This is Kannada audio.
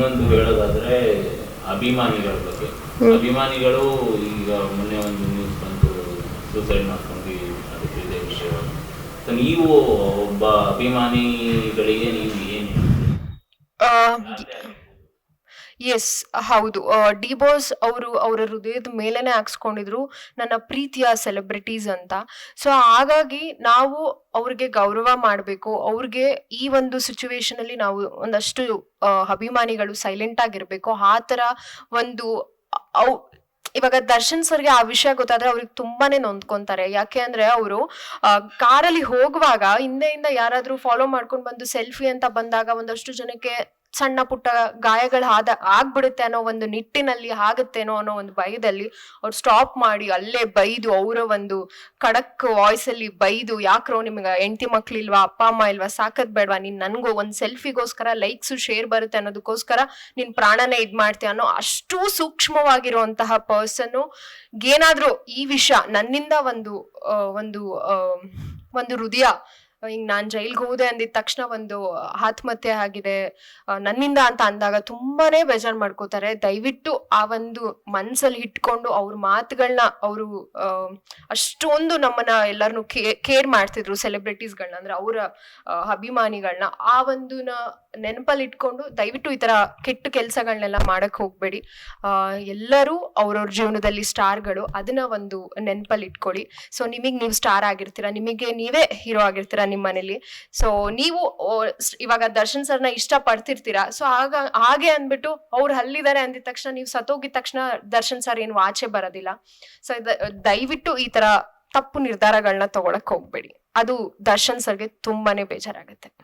ಇನ್ನೊಂದು ಹೇಳೋದಾದ್ರೆ ಅಭಿಮಾನಿಗಳ ಬಗ್ಗೆ. ಅಭಿಮಾನಿಗಳು ಈಗ ಮೊನ್ನೆ ಒಂದು ನ್ಯೂಸ್ ಬಂತು ಸೂಸೈಡ್ ಮಾಡ್ಕೊಂಡು ಅದಕ್ಕೆ ಇದೇ ವಿಷಯ ಸೊ ನೀವು ಒಬ್ಬ ಅಭಿಮಾನಿಗಳಿಗೆ ನೀವು ಏನು ಎಸ್ ಹೌದು. ಡಿ ಬಾಸ್ ಅವರು ಅವರ ಹೃದಯದ ಮೇಲೇನೆ ಹಾಕ್ಸ್ಕೊಂಡಿದ್ರು ನನ್ನ ಪ್ರೀತಿಯ ಸೆಲೆಬ್ರಿಟೀಸ್ ಅಂತ. ಸೊ ಹಾಗಾಗಿ ನಾವು ಅವ್ರಿಗೆ ಗೌರವ ಮಾಡಬೇಕು. ಅವ್ರಿಗೆ ಈ ಒಂದು ಸಿಚುವೇಶನ್ ಅಲ್ಲಿ ನಾವು ಒಂದಷ್ಟು ಅಭಿಮಾನಿಗಳು ಸೈಲೆಂಟ್ ಆಗಿರ್ಬೇಕು. ಆ ಥರ ಒಂದು ಅವ್, ಇವಾಗ ದರ್ಶನ್ ಸರ್ಗೆ ಆ ವಿಷಯ ಗೊತ್ತಾದ್ರೆ ಅವ್ರಿಗೆ ತುಂಬಾನೇ ನೊಂದ್ಕೊಂತಾರೆ. ಯಾಕೆ ಅಂದ್ರೆ ಅವರು ಕಾರಲ್ಲಿ ಹೋಗುವಾಗ ಹಿಂದೆಯಿಂದ ಯಾರಾದ್ರೂ ಫಾಲೋ ಮಾಡ್ಕೊಂಡು ಬಂದು ಸೆಲ್ಫಿ ಅಂತ ಬಂದಾಗ ಒಂದಷ್ಟು ಜನಕ್ಕೆ ಸಣ್ಣ ಪುಟ್ಟ ಗಾಯಗಳು ಆದ, ಆಗ್ಬಿಡುತ್ತೆ ಅನ್ನೋ ಒಂದು ನಿಟ್ಟಿನಲ್ಲಿ ಆಗುತ್ತೇನೋ ಅನ್ನೋ ಒಂದು ಭಯದಲ್ಲಿ ಅವ್ರು ಸ್ಟಾಪ್ ಮಾಡಿ ಅಲ್ಲೇ ಬೈದು ಅವರ ಒಂದು ಖಡಕ್ ವಾಯ್ಸ್ ಅಲ್ಲಿ ಬೈದು, ಯಾಕ್ರೋ ನಿಮ್ಗೆ ಹೆಂಡತಿ ಮಕ್ಳಿಲ್ವಾ ಅಪ್ಪ ಅಮ್ಮ ಇಲ್ವಾ, ಸಾಕದ್ ಬೇಡವಾ, ನೀನ್ ನನ್ಗೂ ಒಂದ್ ಸೆಲ್ಫಿಗೋಸ್ಕರ ಲೈಕ್ಸ್ ಶೇರ್ ಬರುತ್ತೆ ಅನ್ನೋದಕ್ಕೋಸ್ಕರ ನಿನ್ ಪ್ರಾಣನೇ ಇದ್ ಮಾಡ್ತೀಯ ಅನ್ನೋ ಅಷ್ಟು ಸೂಕ್ಷ್ಮವಾಗಿರುವಂತಹ ಪರ್ಸನ್ ಏನಾದ್ರೂ ಈ ವಿಷಯ ನನ್ನಿಂದ ಒಂದು ಒಂದು ಒಂದು ಹೃದಯ ಹಿಂಗ್ ನಾನ್ ಜೈಲ್ಗೆ ಹೋದೆ ಅಂದಿದ ತಕ್ಷಣ ಒಂದು ಆತ್ಮಹತ್ಯೆ ಆಗಿದೆ. ನನ್ನಿಂದ ಅಂತ ಅಂದಾಗ ತುಂಬಾನೇ ಬೇಜಾರ್ ಮಾಡ್ಕೋತಾರೆ. ದಯವಿಟ್ಟು ಆ ಒಂದು ಮನ್ಸಲ್ಲಿ ಇಟ್ಕೊಂಡು ಅವ್ರ ಮಾತುಗಳನ್ನ ಅವರು ಅಷ್ಟೊಂದು ನಮ್ಮನ್ನ ಎಲ್ಲರನ್ನು ಕೇರ್ ಮಾಡ್ತಿದ್ರು ಸೆಲೆಬ್ರಿಟೀಸ್ಗಳನ್ನ ಅಂದ್ರೆ ಅವರ ಅಭಿಮಾನಿಗಳನ್ನ ಆ ಒಂದು ನೆನಪಲ್ಲಿ ಇಟ್ಕೊಂಡು ದಯವಿಟ್ಟು ಈ ತರ ಕೆಟ್ಟ ಕೆಲಸಗಳನ್ನೆಲ್ಲ ಮಾಡಕ್ ಹೋಗ್ಬೇಡಿ. ಎಲ್ಲರೂ ಅವ್ರವ್ರ ಜೀವನದಲ್ಲಿ ಸ್ಟಾರ್ಗಳು, ಅದನ್ನ ಒಂದು ನೆನಪಲ್ಲಿ ಇಟ್ಕೊಳ್ಳಿ ಸೊ, ನಿಮಗೆ ನೀವು ಸ್ಟಾರ್ ಆಗಿರ್ತೀರಾ, ನಿಮಗೆ ನೀವೇ ಹೀರೋ ಆಗಿರ್ತೀರಾ ನಿಮ್ಮ ಮನೇಲಿ. ಸೊ, ನೀವು ಇವಾಗ ದರ್ಶನ್ ಸರ್ನ ಇಷ್ಟ ಪಡ್ತಿರ್ತೀರಾ, ಸೊ, ಆಗ, ಹಾಗೆ ಅಂದ್ಬಿಟ್ಟು ಅವ್ರು ಹಲ್ಲಿದ್ದಾರೆ ಅಂದಿದ ತಕ್ಷಣ ನೀವು ಸತ್ತೋಗಿದ ತಕ್ಷಣ ದರ್ಶನ್ ಸರ್ ಏನು ಆಚೆ ಬರೋದಿಲ್ಲ. ಸೊ ದಯವಿಟ್ಟು ಈ ತರ ತಪ್ಪು ನಿರ್ಧಾರಗಳನ್ನ ತಗೊಳಕ್ ಹೋಗ್ಬೇಡಿ. ಅದು ದರ್ಶನ್ ಸರ್ಗೆ ತುಂಬಾನೇ ಬೇಜಾರಾಗುತ್ತೆ.